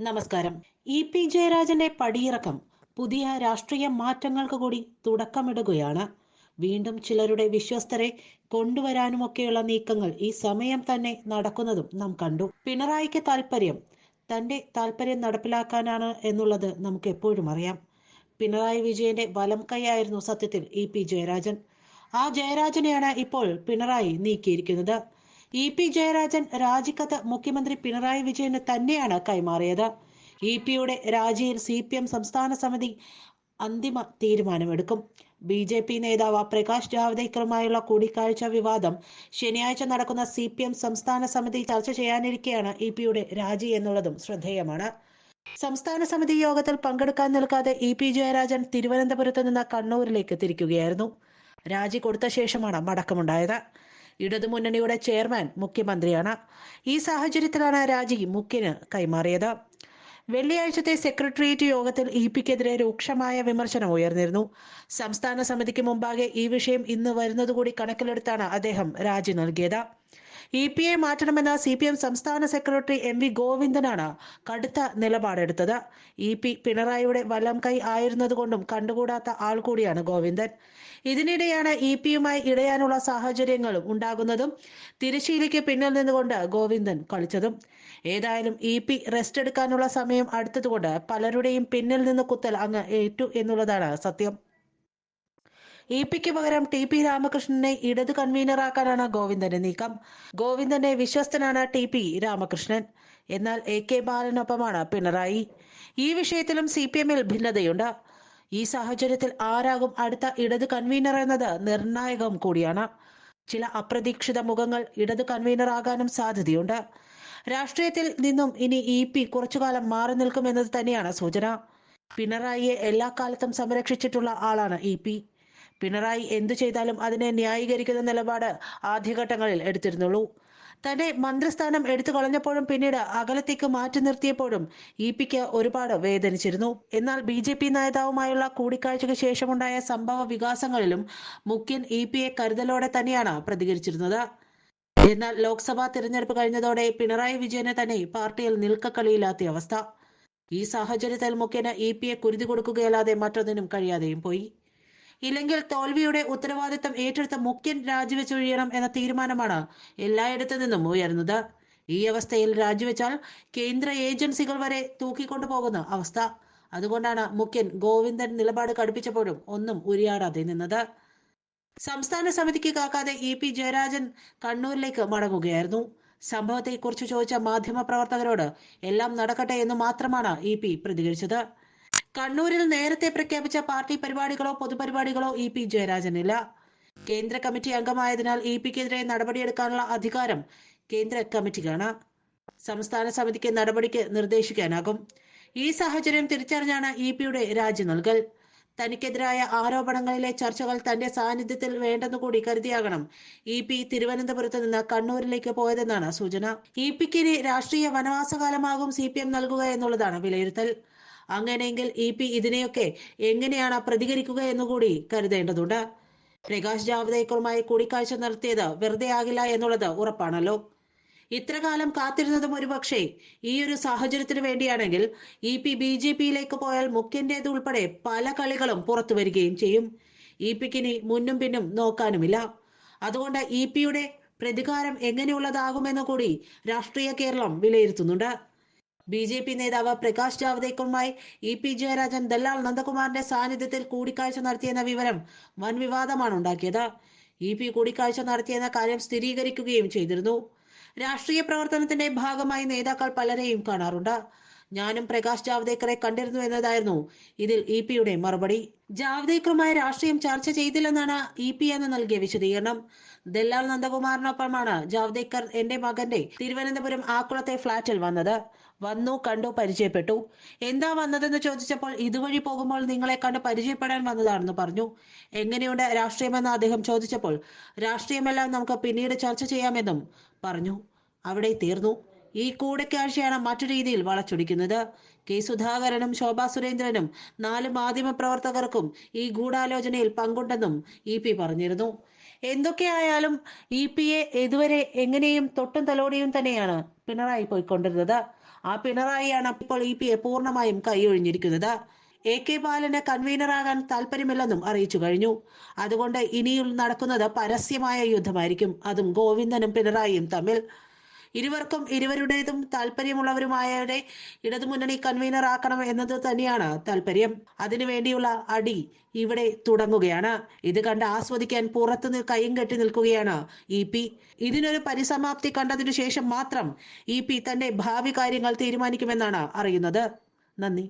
നമസ്കാരം. E P ജയരാജന്റെ പടിയിറക്കം പുതിയ രാഷ്ട്രീയ മാറ്റങ്ങൾക്ക് കൂടി തുടക്കമിടുകയാണ്. വീണ്ടും ചിലരുടെ വിശ്വസ്തരെ കൊണ്ടുവരാനുമൊക്കെയുള്ള നീക്കങ്ങൾ ഈ സമയം തന്നെ നടക്കുന്നതും നാം കണ്ടു. പിണറായിക്ക് താല്പര്യം തന്റെ താല്പര്യം നടപ്പിലാക്കാനാണ് എന്നുള്ളത് നമുക്ക് എപ്പോഴും അറിയാം. പിണറായി വിജയന്റെ വലം കൈയായിരുന്നു സത്യത്തിൽ ഇ പി ജയരാജൻ. ആ ജയരാജനെയാണ് ഇപ്പോൾ പിണറായി നീക്കിയിരിക്കുന്നത്. ഇ പി ജയരാജൻ രാജിക്കത്ത് മുഖ്യമന്ത്രി പിണറായി വിജയന് തന്നെയാണ് കൈമാറിയത്. ഇ പിയുടെ രാജിയിൽ സി പി എം സംസ്ഥാന സമിതി അന്തിമ തീരുമാനമെടുക്കും. ബി ജെ പി നേതാവ് പ്രകാശ് ജാവ്ദേക്കറുമായുള്ള കൂടിക്കാഴ്ച വിവാദം ശനിയാഴ്ച നടക്കുന്ന സി പി എം സംസ്ഥാന സമിതി ചർച്ച ചെയ്യാനിരിക്കെയാണ് ഇ പിയുടെ രാജി എന്നുള്ളതും ശ്രദ്ധേയമാണ്. സംസ്ഥാന സമിതി യോഗത്തിൽ പങ്കെടുക്കാൻ നിൽക്കാതെ ഇ പി ജയരാജൻ തിരുവനന്തപുരത്ത് നിന്ന് കണ്ണൂരിലേക്ക് തിരിക്കുകയായിരുന്നു. രാജി കൊടുത്ത ശേഷമാണ് മടക്കമുണ്ടായത്. ഇടതുമുന്നണിയുടെ ചെയർമാൻ മുഖ്യമന്ത്രിയാണ്. ഈ സാഹചര്യത്തിലാണ് രാജി മുഖ്യന് കൈമാറിയത്. വെള്ളിയാഴ്ചത്തെ സെക്രട്ടേറിയറ്റ് യോഗത്തിൽ ഇ പിക്കെതിരെ രൂക്ഷമായ വിമർശനം ഉയർന്നിരുന്നു. സംസ്ഥാന സമിതിക്ക് മുമ്പാകെ ഈ വിഷയം ഇന്ന് വരുന്നതുകൂടി കണക്കിലെടുത്താണ് അദ്ദേഹം രാജി നൽകിയത്. ഇ പി എ മാറ്റണമെന്ന സി പി എം സംസ്ഥാന സെക്രട്ടറി എം വി ഗോവിന്ദനാണ് കടുത്ത നിലപാടെടുത്തത്. ഇ പി പിണറായിയുടെ വലം കൈ ആയിരുന്നതുകൊണ്ടും കണ്ടുകൂടാത്ത ആൾ കൂടിയാണ് ഗോവിന്ദൻ. ഇതിനിടെയാണ് ഇ പിയുമായി ഇടയാനുള്ള സാഹചര്യങ്ങളും ഉണ്ടാകുന്നതും തിരശ്ശീലയ്ക്ക് പിന്നിൽ നിന്നുകൊണ്ട് ഗോവിന്ദൻ കളിച്ചതും. ഏതായാലും ഇ പി റെസ്റ്റ് എടുക്കാനുള്ള സമയം അടുത്തതുകൊണ്ട് പലരുടെയും പിന്നിൽ നിന്ന് കുത്തൽ അങ്ങ് ഏറ്റു എന്നുള്ളതാണ് സത്യം. ഇ പിക്ക് പകരം ടി പി രാമകൃഷ്ണനെ ഇടത് കൺവീനറാക്കാനാണ് ഗോവിന്ദന്റെ നീക്കം. ഗോവിന്ദന്റെ വിശ്വസ്തനാണ് ടി പി രാമകൃഷ്ണൻ. എന്നാൽ എ കെ ബാലനൊപ്പമാണ് പിണറായി. ഈ വിഷയത്തിലും സി പി എമ്മിൽ ഭിന്നതയുണ്ട്. ഈ സാഹചര്യത്തിൽ ആരാകും അടുത്ത ഇടത് കൺവീനർ എന്നത് നിർണായകം കൂടിയാണ്. ചില അപ്രതീക്ഷിത മുഖങ്ങൾ ഇടത് കൺവീനർ ആകാനും സാധ്യതയുണ്ട്. രാഷ്ട്രീയത്തിൽ നിന്നും ഇനി ഇ പി കുറച്ചുകാലം മാറി നിൽക്കുമെന്നത് തന്നെയാണ് സൂചന. പിണറായിയെ എല്ലാ കാലത്തും സംരക്ഷിച്ചിട്ടുള്ള ആളാണ് ഇ പി. പിണറായി എന്തു ചെയ്താലും അതിനെ ന്യായീകരിക്കുന്ന നിലപാട് ആദ്യഘട്ടങ്ങളിൽ എടുത്തിരുന്നുള്ളൂ. തന്റെ മന്ത്രിസ്ഥാനം എടുത്തു കളഞ്ഞപ്പോഴും പിന്നീട് അകലത്തേക്ക് മാറ്റി നിർത്തിയപ്പോഴും ഇ പിക്ക് ഒരുപാട് വേദനിച്ചിരുന്നു. എന്നാൽ ബി ജെ പി നേതാവുമായുള്ള കൂടിക്കാഴ്ചയ്ക്ക് ശേഷമുണ്ടായ സംഭവ വികാസങ്ങളിലും മുഖ്യൻ ഇ പിയെ കരുതലോടെ തന്നെയാണ് പ്രതികരിച്ചിരുന്നത്. എന്നാൽ ലോക്സഭാ തിരഞ്ഞെടുപ്പ് കഴിഞ്ഞതോടെ പിണറായി വിജയനെ തന്നെ പാർട്ടിയിൽ നിൽക്കക്കളിയില്ലാത്ത അവസ്ഥ. ഈ സാഹചര്യത്തിൽ മുഖ്യന് ഇ പിയെ കുരുതി കൊടുക്കുകയല്ലാതെ മറ്റൊന്നിനും കഴിയാതെയും പോയി. ഇല്ലെങ്കിൽ തോൽവിയുടെ ഉത്തരവാദിത്തം ഏറ്റെടുത്ത മുഖ്യൻ രാജിവെച്ചൊഴിയണം എന്ന തീരുമാനമാണ് എല്ലായിടത്തു നിന്നും ഉയർന്നത് ഈ അവസ്ഥയിൽ രാജിവെച്ചാൽ കേന്ദ്ര ഏജൻസികൾ വരെ തൂക്കിക്കൊണ്ടു പോകുന്ന അവസ്ഥ. അതുകൊണ്ടാണ് മുഖ്യൻ ഗോവിന്ദൻ നിലപാട് കടുപ്പിച്ചപ്പോഴും ഒന്നും ഉരിയാടാതെ നിന്നത്. സംസ്ഥാന സമിതിക്ക് കാക്കാതെ ഇ പി ജയരാജൻ കണ്ണൂരിലേക്ക് മടങ്ങുകയായിരുന്നു. സംഭവത്തെക്കുറിച്ച് ചോദിച്ച മാധ്യമ പ്രവർത്തകരോട് എല്ലാം നടക്കട്ടെ എന്ന് മാത്രമാണ് ഇ പി പ്രതികരിച്ചത്. കണ്ണൂരിൽ നേരത്തെ പ്രഖ്യാപിച്ച പാർട്ടി പരിപാടികളോ പൊതുപരിപാടികളോ ഇ പി ജയരാജനില്ല കേന്ദ്ര കമ്മിറ്റി അംഗമായതിനാൽ ഇ പിക്കെതിരെ നടപടിയെടുക്കാനുള്ള അധികാരം കേന്ദ്ര കമ്മിറ്റിക്കാണ്. സംസ്ഥാന സമിതിക്ക് നടപടിക്ക് നിർദ്ദേശിക്കാനാകും. ഈ സാഹചര്യം തിരിച്ചറിഞ്ഞാണ് ഇ പിയുടെ രാജി നൽകൽ. തനിക്കെതിരായ ആരോപണങ്ങളിലെ ചർച്ചകൾ തന്റെ സാന്നിധ്യത്തിൽ വേണ്ടെന്നു കൂടി കരുതിയാകണം ഇ പി തിരുവനന്തപുരത്ത് നിന്ന് കണ്ണൂരിലേക്ക് പോയതെന്നാണ് സൂചന. ഇ പിക്കിനി രാഷ്ട്രീയ വനവാസകാലമാകും സി പി എം നൽകുക എന്നുള്ളതാണ് വിലയിരുത്തൽ. അങ്ങനെയെങ്കിൽ ഇ പി ഇതിനെയൊക്കെ എങ്ങനെയാണ് പ്രതികരിക്കുക എന്നുകൂടി കരുതേണ്ടതുണ്ട്. പ്രകാശ് ജാവ്ദേക്കറുമായി കൂടിക്കാഴ്ച നടത്തിയത് വെറുതെ ആകില്ല എന്നുള്ളത് ഉറപ്പാണല്ലോ. ഇത്രകാലം കാത്തിരുന്നതും ഒരുപക്ഷെ ഈ ഒരു സാഹചര്യത്തിന് വേണ്ടിയാണെങ്കിൽ ഇ പി ബി ജെ പിയിലേക്ക് പോയാൽ മുഖ്യന്റേത് ഉൾപ്പെടെ പല കളികളും പുറത്തു വരികയും ചെയ്യും. ഇ പിക്കിനി മുന്നും പിന്നും നോക്കാനുമില്ല. അതുകൊണ്ട് ഇ പിയുടെ പ്രതികാരം എങ്ങനെയുള്ളതാകുമെന്ന് കൂടി രാഷ്ട്രീയ കേരളം വിലയിരുത്തുന്നുണ്ട്. ബി ജെ പി നേതാവ് പ്രകാശ് ജാവ്ദേക്കറുമായി ഇ പി ജയരാജൻ ദല്ലാൽ നന്ദകുമാറിന്റെ സാന്നിധ്യത്തിൽ കൂടിക്കാഴ്ച നടത്തിയെന്ന വിവരം വൻ വിവാദമാണ് ഉണ്ടാക്കിയത്. ഇ പി കൂടിക്കാഴ്ച നടത്തിയെന്ന കാര്യം സ്ഥിരീകരിക്കുകയും ചെയ്തിരുന്നു. രാഷ്ട്രീയ പ്രവർത്തനത്തിന്റെ ഭാഗമായി നേതാക്കൾ പലരെയും കാണാറുണ്ട്. ഞാനും പ്രകാശ് ജാവ്ദേക്കറെ കണ്ടിരുന്നു എന്നതായിരുന്നു. ഇതിൽ ഇ പിയുടെ മറുപടി. ജാവ്ദേക്കറുമായി രാഷ്ട്രീയം ചർച്ച ചെയ്തില്ലെന്നാണ് ഇ പി എന്ന് നൽകിയ വിശദീകരണം. ദല്ലാൽ നന്ദകുമാറിനൊപ്പമാണ് ജാവ്ദേക്കർ എന്റെ മകന്റെ തിരുവനന്തപുരം ആക്കുളത്തെ ഫ്ളാറ്റിൽ വന്നത്. വന്നു കണ്ടു പരിചയപ്പെട്ടു. എന്താ വന്നതെന്ന് ചോദിച്ചപ്പോൾ ഇതുവഴി പോകുമ്പോൾ നിങ്ങളെ കണ്ട് പരിചയപ്പെടാൻ വന്നതാണെന്ന് പറഞ്ഞു. എങ്ങനെയുണ്ട് രാഷ്ട്രീയമെന്ന് അദ്ദേഹം ചോദിച്ചപ്പോൾ രാഷ്ട്രീയമെല്ലാം നമുക്ക് പിന്നീട് ചർച്ച ചെയ്യാമെന്നും പറഞ്ഞു. അവിടെ തീർന്നു. ഈ കൂടിക്കാഴ്ചയാണ് മറ്റു രീതിയിൽ വളച്ചൊടിക്കുന്നത്. കെ സുധാകരനും ശോഭാ സുരേന്ദ്രനും നാല് മാധ്യമ പ്രവർത്തകർക്കും ഈ ഗൂഢാലോചനയിൽ പങ്കുണ്ടെന്നും ഇ പി പറഞ്ഞിരുന്നു. എന്തൊക്കെയായാലും ഇ പിയെ ഇതുവരെ എങ്ങനെയും തൊട്ടും തലോടിയും തന്നെയാണ് പിണറായി പോയിക്കൊണ്ടിരുന്നത്. ആ പിണറായിയാണ് ഇപ്പോൾ ഇ പിയെ പൂർണമായും കൈയൊഴിഞ്ഞിരിക്കുന്നത്. എ കെ ബാലന് കൺവീനറാകാൻ താല്പര്യമില്ലെന്നും അറിയിച്ചു കഴിഞ്ഞു. അതുകൊണ്ട് ഇനിയും നടക്കുന്നത് പരസ്യമായ യുദ്ധമായിരിക്കും. അതും ഗോവിന്ദനും പിണറായിയും തമ്മിൽ. ഇരുവർക്കും ഇരുവരുടേതും താല്പര്യമുള്ളവരുമായവരെ ഇടതുമുന്നണി കൺവീനർ ആക്കണം എന്നത് തന്നെയാണ് താല്പര്യം. അതിനുവേണ്ടിയുള്ള അടി ഇവിടെ തുടങ്ങുകയാണ്. ഇത് കണ്ട് ആസ്വദിക്കാൻ പുറത്തുനിന്ന് കൈയും കെട്ടി നിൽക്കുകയാണ് ഇ പി. ഇതിനൊരു പരിസമാപ്തി കണ്ടതിനു ശേഷം മാത്രം ഇ പി തന്റെ ഭാവി കാര്യങ്ങൾ തീരുമാനിക്കുമെന്നാണ് അറിയുന്നത്. നന്ദി.